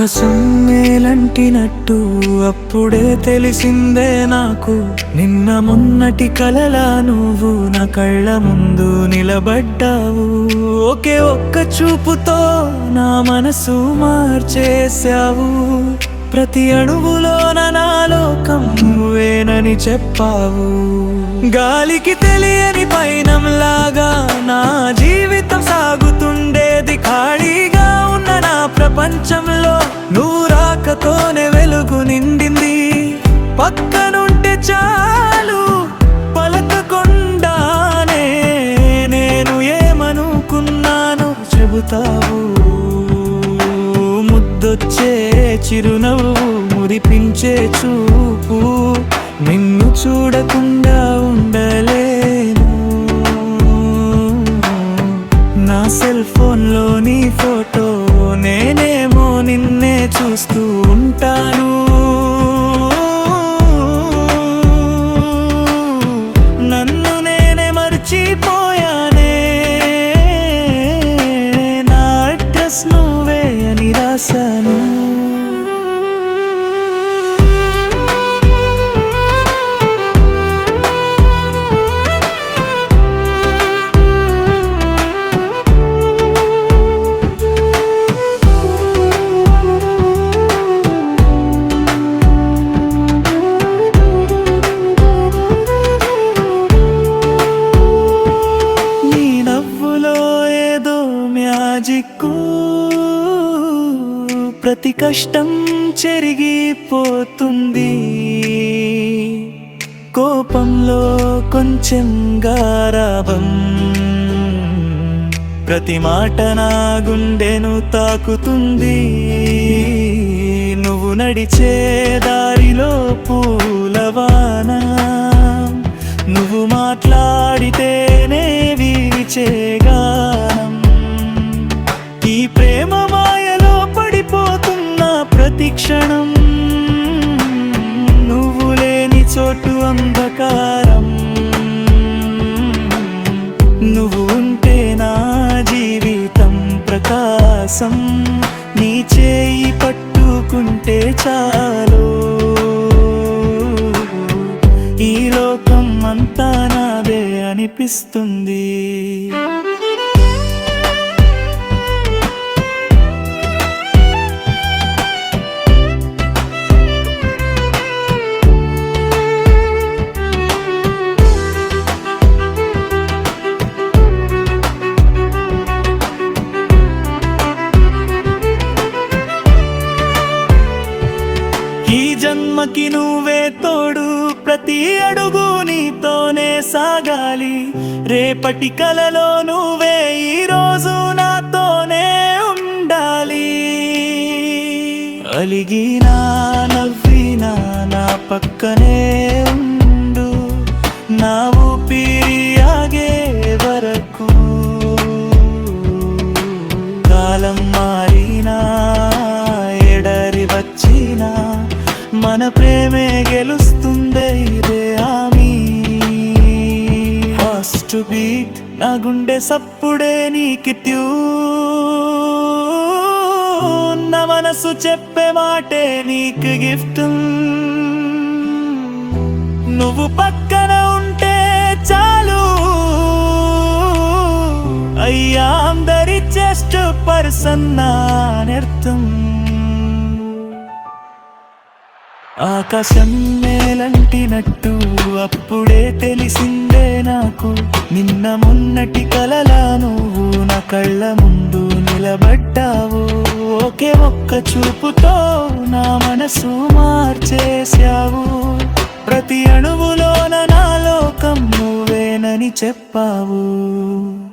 ఆకాశం మేలంటినట్టు అప్పుడే తెలిసిందే నాకు. నిన్న మొన్నటి కలలా నువ్వు నా కళ్ళ ముందు నిలబడ్డావు. ఒకే ఒక్క చూపుతో నా మనసు మార్చేశావు. ప్రతి అణువులోన నా లోకం నువ్వేనని చెప్పావు. గాలికి తెలియని పైనంలాగా నా జీవితం సాగుతుండేది ఖాళీగా ప్రపంచంలో నువ్వు రాకతోనే వెలుగు నిండింది. పక్కనుంటే చాలు పలకకుండానే నేను ఏమనుకున్నాను చెబుతావు. ముద్దొచ్చే చిరునవ్వు మురిపించే చూపు నిన్ను చూడకుండా ఉండలేను. నా సెల్ ఫోన్లో నీ ఫోటో నేనేమో నిన్నే చూస్తూ ఉంటాను. ప్రతి కష్టం చెరిగిపోతుంది. కోపంలో కొంచెం గారాభం. ప్రతి మాట నా గుండెను తాకుతుంది. నువ్వు నడిచే దారిలో పూలవానా నువ్వు మాట్లాడితేనే వీచే క్షణం నువ్వు లేని చోటు అంధకారం. నువ్వు ఉంటే నా జీవితం ప్రకాశం. నీ చేయి పట్టుకుంటే చాలు. ఈ లోకం అంతా నాదే అనిపిస్తుంది. నాకి నువ్వే తోడు. ప్రతి అడుగు నీతోనే సాగాలి. రేపటి కలలో నువ్వే ఈరోజు నాతోనే ఉండాలి. అలిగినా నవ్వినా నా పక్కనే ఉండు. నా ఊపిరి ఆగే వరకు. కాలం మారినా ఎడరి వచ్చినా మన ప్రేమే గెలుస్తుంది ఇదే ఆమె ఫస్ట్ బీట్ నా గుండె సప్పుడే నీకి ట్యూన్న నా మనసు చెప్పే మాటే నీకు గిఫ్ట్. నువ్వు పక్కన ఉంటే చాలు. అయ్యా అందరి చెస్ట్ పర్సన్ అర్థం ఆకాశం మేలంటినట్టు అప్పుడే తెలిసిందే నాకు. నిన్న మొన్నటి కలలా నువ్వు నా కళ్ళ ముందు నిలబడ్డావు. ఒకే ఒక్క చూపుతో నా మనసు మార్చేశావు. ప్రతి అణువులోన నా లోకం నువ్వేనని చెప్పావు.